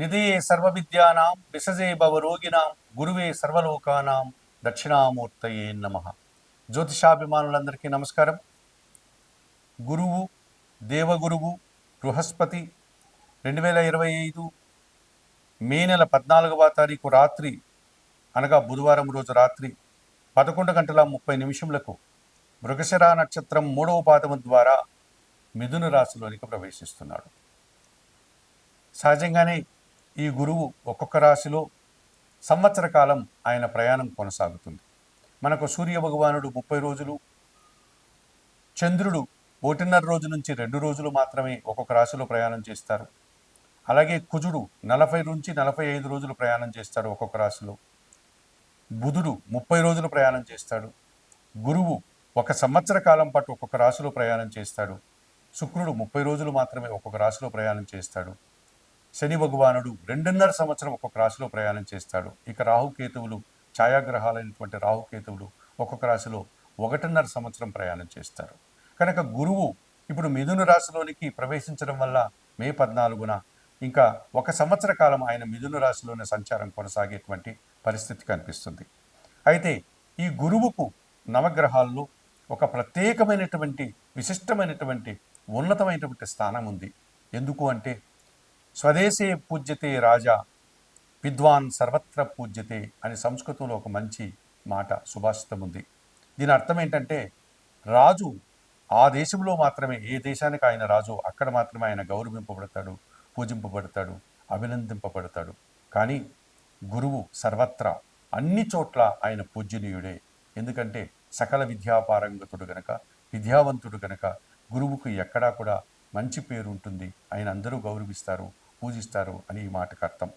నిధే సర్వవిద్యానాం విసజే భవరోగినాం గురువే సర్వలోకానాం దక్షిణామూర్తయే నమ. జ్యోతిషాభిమానులందరికీ నమస్కారం. గురువు దేవగురువు బృహస్పతి రెండు వేల ఇరవై ఐదు మే నెల పద్నాలుగవ తారీఖు రాత్రి అనగా బుధవారం రోజు రాత్రి పదకొండు గంటల ముప్పై నిమిషములకు మృగశిర నక్షత్రం మూడవ పాదము ద్వారా మిథున రాశిలోనికి ప్రవేశిస్తున్నాడు. సహజంగానే ఈ గురువు ఒక్కొక్క రాశిలో సంవత్సర కాలం ఆయన ప్రయాణం కొనసాగుతుంది. మనకు సూర్య భగవానుడు ముప్పై రోజులు చంద్రుడు ఒకటిన్నర రోజు నుంచి రెండు రోజులు మాత్రమే ఒక్కొక్క రాశిలో ప్రయాణం చేస్తారు. అలాగే కుజుడు నలభై నుంచి నలభై ఐదు రోజులు ప్రయాణం చేస్తాడు ఒక్కొక్క రాశిలో. బుధుడు ముప్పై రోజులు ప్రయాణం చేస్తాడు. గురువు ఒక సంవత్సర కాలం పాటు ఒక్కొక్క రాశిలో ప్రయాణం చేస్తాడు. శుక్రుడు ముప్పై రోజులు మాత్రమే ఒక్కొక్క రాశిలో ప్రయాణం చేస్తాడు. శని భగవానుడు రెండున్నర సంవత్సరం ఒక్కొక్క రాశిలో ప్రయాణం చేస్తాడు. ఇక రాహుకేతువులు ఛాయాగ్రహాలైనటువంటి రాహుకేతువులు ఒక్కొక్క రాశిలో ఒకటిన్నర సంవత్సరం ప్రయాణం చేస్తారు. కనుక గురువు ఇప్పుడు మిథున రాశిలోనికి ప్రవేశించడం వల్ల మే పద్నాలుగున ఇంకా ఒక సంవత్సర కాలం ఆయన మిథున రాశిలోనే సంచారం కొనసాగేటువంటి పరిస్థితి కనిపిస్తుంది. అయితే ఈ గురువుకు నవగ్రహాల్లో ఒక ప్రత్యేకమైనటువంటి విశిష్టమైనటువంటి ఉన్నతమైనటువంటి స్థానం ఉంది. ఎందుకు అంటే స్వదేశే పూజ్యతే రాజా విద్వాన్ సర్వత్ర పూజ్యతే అని సంస్కృతంలో ఒక మంచి మాట సుభాషితం ఉంది. దీని అర్థం ఏంటంటే రాజు ఆ దేశంలో మాత్రమే ఏ దేశానికి ఆయన రాజు అక్కడ మాత్రమే ఆయన గౌరవింపబడతాడు పూజింపబడతాడు అభినందింపబడతాడు. కానీ గురువు సర్వత్రా అన్ని చోట్ల ఆయన పూజనీయుడే ఎందుకంటే సకల విద్యాపారంగతుడు గనక విద్యావంతుడు గనక గురువుకు ఎక్కడా కూడా మంచి పేరు ఉంటుంది ఆయన అందరూ గౌరవిస్తారు పూజిస్తారు అని ఈ మాటకు అర్థం.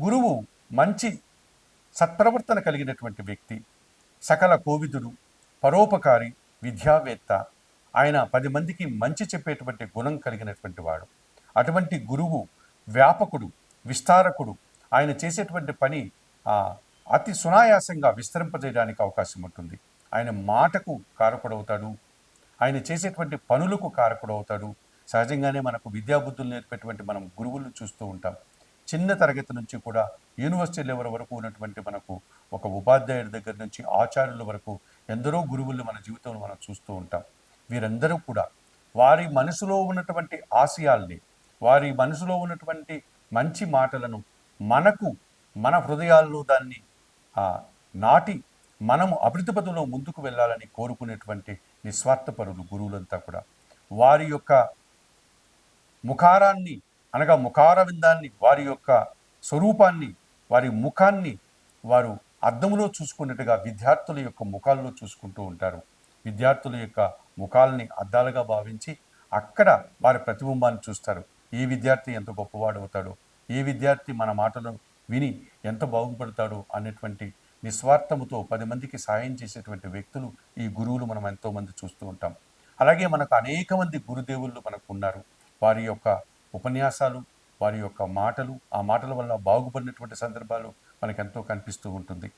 గురువు మంచి సత్ప్రవర్తన కలిగినటువంటి వ్యక్తి సకల కోవిదుడు పరోపకారి విద్యావేత్త. ఆయన పది మందికి మంచి చెప్పేటువంటి గుణం కలిగినటువంటి వాడు. అటువంటి గురువు వ్యాపకుడు విస్తారకుడు. ఆయన చేసేటువంటి పని అతి సునాయాసంగా విస్తరింపజేయడానికి అవకాశం ఉంటుంది ఆయన మాటకు కారకుడవుతాడు ఆయన చేసేటువంటి పనులకు కారకుడవుతాడు. సహజంగానే మనకు విద్యాబుద్ధులు నేర్పేటువంటి మనం గురువులను చూస్తూ ఉంటాం. చిన్న తరగతి నుంచి కూడా యూనివర్సిటీ లెవెల్ వరకు ఉన్నటువంటి మనకు ఒక ఉపాధ్యాయుడి దగ్గర నుంచి ఆచార్యుల వరకు ఎందరో గురువులు మన జీవితంలో మనం చూస్తూ ఉంటాం. వీరందరూ కూడా వారి మనసులో ఉన్నటువంటి ఆశయాల్ని వారి మనసులో ఉన్నటువంటి మంచి మాటలను మనకు మన హృదయాల్లో దాన్ని నాటి మనము అభివృద్ధి పదంలో ముందుకు వెళ్ళాలని కోరుకునేటువంటి నిస్వార్థపరులు గురువులంతా కూడా. వారి యొక్క ముఖారాన్ని అనగా ముఖారవిందాన్ని వారి యొక్క స్వరూపాన్ని వారి ముఖాన్ని వారు అద్దంలో చూసుకున్నట్టుగా విద్యార్థుల యొక్క ముఖాల్లో చూసుకుంటూ ఉంటారు. విద్యార్థుల యొక్క ముఖాలని అద్దాలుగా భావించి అక్కడ వారి ప్రతిబింబాన్ని చూస్తారు. ఏ విద్యార్థి ఎంత గొప్పవాడు అవుతాడో ఏ విద్యార్థి మన మాటలు విని ఎంత బాగుపడతాడో అనేటువంటి నిస్వార్థముతో పది మందికి సాయం చేసేటువంటి వ్యక్తులు ఈ గురువులు మనం ఎంతోమంది చూస్తూ ఉంటాం. అలాగే మనకు అనేక మంది గురుదేవుళ్ళు మనకు ఉన్నారు. వారి యొక్క ఉపన్యాసాలు వారి యొక్క మాటలు ఆ మాటల వల్ల బాగుపడినటువంటి సందర్భాలు మనకు ఎంతో కనిపిస్తూ ఉంటుంది.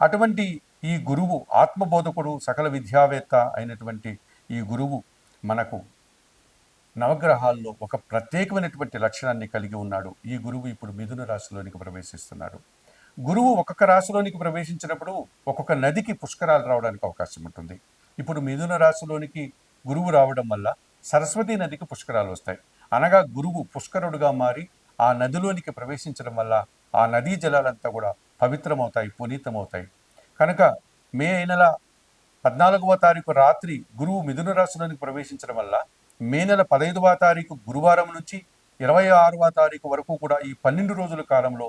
అటువంటి ఈ గురువు ఆత్మబోధకుడు సకల విద్యావేత్త అయినటువంటి ఈ గురువు మనకు నవగ్రహాల్లో ఒక ప్రత్యేకమైనటువంటి లక్షణాన్ని కలిగి ఉన్నాడు. ఈ గురువు ఇప్పుడు మిథున రాశిలోనికి ప్రవేశిస్తున్నాడు. గురువు ఒక్కొక్క రాశిలోనికి ప్రవేశించినప్పుడు ఒక్కొక్క నదికి పుష్కరాలు రావడానికి అవకాశం ఉంటుంది. ఇప్పుడు మిథున రాశిలోనికి గురువు రావడం వల్ల సరస్వతి నదికి పుష్కరాలు వస్తాయి. అనగా గురువు పుష్కరుడుగా మారి ఆ నదిలోనికి ప్రవేశించడం వల్ల ఆ నదీ జలాలంతా కూడా పవిత్రమవుతాయి పునీతమవుతాయి. కనుక మే నెల పద్నాలుగవ తారీఖు రాత్రి గురువు మిథున రాశిలోనికి ప్రవేశించడం వల్ల మే నెల పదహైదవ తారీఖు గురువారం నుంచి ఇరవై ఆరవ తారీఖు వరకు కూడా ఈ పన్నెండు రోజుల కాలంలో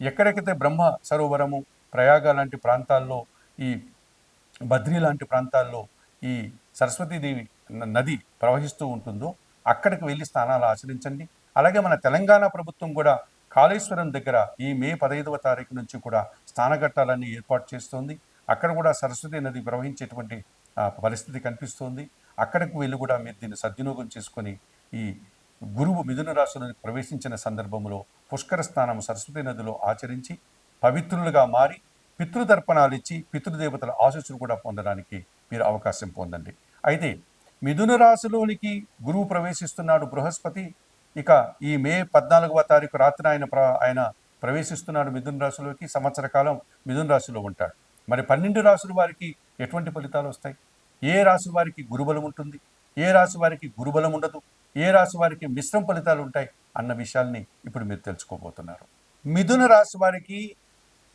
ఎక్కడెక్కడైతే బ్రహ్మ సరోవరము ప్రయాగ లాంటి ప్రాంతాల్లో ఈ బద్రీ లాంటి ప్రాంతాల్లో ఈ సరస్వతీదేవి నది ప్రవహిస్తూ ఉంటుందో అక్కడికి వెళ్ళి స్నానాలు ఆచరించండి. అలాగే మన తెలంగాణ ప్రభుత్వం కూడా కాళేశ్వరం దగ్గర ఈ మే పదహైదవ తారీఖు నుంచి కూడా స్నానఘట్టాలన్నీ ఏర్పాటు చేస్తోంది. అక్కడ కూడా సరస్వతి నది ప్రవహించేటువంటి పరిస్థితి కనిపిస్తోంది. అక్కడికి వెళ్ళి కూడా మీరు దీన్ని సద్వినియోగం చేసుకొని ఈ గురువు మిథున రాశిలో ప్రవేశించిన సందర్భంలో పుష్కర స్నానం సరస్వతి నదిలో ఆచరించి పవిత్రులుగా మారి పితృతర్పణాలు ఇచ్చి పితృదేవతల ఆశీస్సులు కూడా పొందడానికి మీరు అవకాశం పొందండి. అయితే మిథున రాశిలోనికి గురువు ప్రవేశిస్తున్నాడు బృహస్పతి. ఇక ఈ మే పద్నాలుగవ తారీఖు రాత్రి ఆయన ప్ర ఆయన ప్రవేశిస్తున్నాడు మిథున రాశిలోకి. సంవత్సర కాలం మిథున రాశిలో ఉంటాడు. మరి పన్నెండు రాశుల వారికి ఎటువంటి ఫలితాలు వస్తాయి? ఏ రాశి వారికి గురుబలం ఉంటుంది? ఏ రాశి వారికి గురుబలం ఉండదు? ఏ రాశి వారికి మిశ్రమ ఫలితాలు ఉంటాయి అన్న విషయాల్ని ఇప్పుడు మీరు తెలుసుకోబోతున్నారు. మిథున రాశి వారికి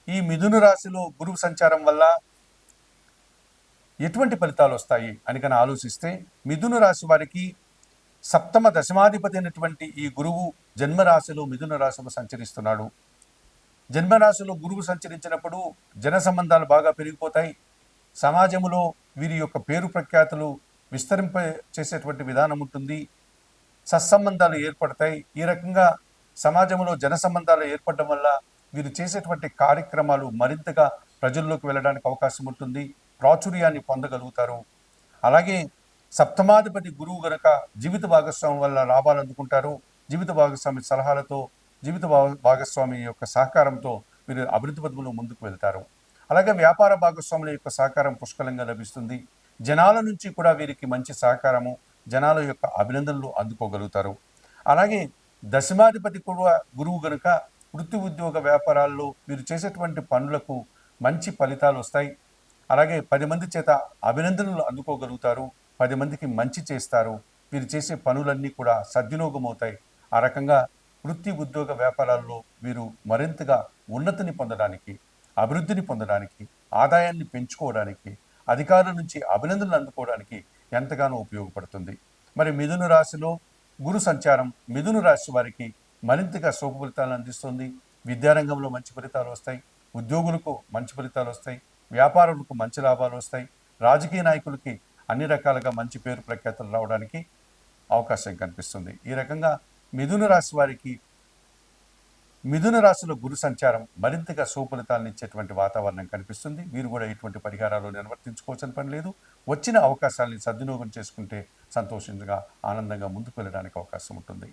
ఈ మిథున రాశిలో గురువు సంచారం వల్ల ఎటువంటి ఫలితాలు వస్తాయి అని కానీ ఆలోచిస్తే మిథున రాశి వారికి సప్తమ దశమాధిపతి అయినటువంటి ఈ గురువు జన్మరాశిలో మిథున రాశిలో సంచరిస్తున్నాడు. జన్మరాశిలో గురువు సంచరించినప్పుడు జన సంబంధాలు బాగా పెరిగిపోతాయి. సమాజంలో వీరి యొక్క పేరు ప్రఖ్యాతులు విస్తరింప చేసేటువంటి విధానం ఉంటుంది. సత్సంబంధాలు ఏర్పడతాయి. ఈ రకంగా సమాజంలో జన సంబంధాలు ఏర్పడడం వల్ల వీరు చేసేటువంటి కార్యక్రమాలు మరింతగా ప్రజల్లోకి వెళ్ళడానికి అవకాశం ఉంటుంది. ప్రాచుర్యాన్ని పొందగలుగుతారు. అలాగే సప్తమాధిపతి గురువు గనక జీవిత భాగస్వామి వల్ల లాభాలు అందుకుంటారు. జీవిత భాగస్వామి సలహాలతో జీవిత భాగ- భాగస్వామి యొక్క సహకారంతో వీరు అభివృద్ధి పదవులు ముందుకు వెళ్తారు. అలాగే వ్యాపార భాగస్వాముల యొక్క సహకారం పుష్కలంగా లభిస్తుంది. జనాల నుంచి కూడా వీరికి మంచి సహకారము జనాల యొక్క అభినందనలు అందుకోగలుగుతారు. అలాగే దశమాధిపతి కూడా గురువు గనుక వృత్తి ఉద్యోగ వ్యాపారాల్లో మీరు చేసేటువంటి పనులకు మంచి ఫలితాలు వస్తాయి. అలాగే పది మంది చేత అభినందనలు అందుకోగలుగుతారు. పది మందికి మంచి చేస్తారు. వీరు చేసే పనులన్నీ కూడా సద్వినియోగం అవుతాయి ఆ రకంగా వృత్తి ఉద్యోగ వ్యాపారాల్లో వీరు మరింతగా ఉన్నతిని పొందడానికి అభివృద్ధిని పొందడానికి ఆదాయాన్ని పెంచుకోవడానికి అధికారుల నుంచి అభినందనలు అందుకోవడానికి ఎంతగానో ఉపయోగపడుతుంది. మరి మిథున రాశిలో గురు సంచారం మిథున రాశి వారికి మరింతగా శుభ ఫలితాలను అందిస్తుంది. విద్యారంగంలో మంచి ఫలితాలు వస్తాయి. ఉద్యోగులకు మంచి ఫలితాలు వస్తాయి. వ్యాపారులకు మంచి లాభాలు వస్తాయి. రాజకీయ నాయకులకి అన్ని రకాలుగా మంచి పేరు ప్రఖ్యాతలు రావడానికి అవకాశం కనిపిస్తుంది. ఈ రకంగా మిథున రాశి వారికి మిథున రాశిలో గురు సంచారం మరింతగా సుఫలితాలను ఇచ్చేటువంటి వాతావరణం కనిపిస్తుంది. మీరు కూడా ఎటువంటి పరిహారాలు నిర్వర్తించుకోవాల్సిన పని లేదు. వచ్చిన అవకాశాలని సద్వినియోగం చేసుకుంటే సంతోషంగా ఆనందంగా ముందుకు వెళ్ళడానికి అవకాశం ఉంటుంది.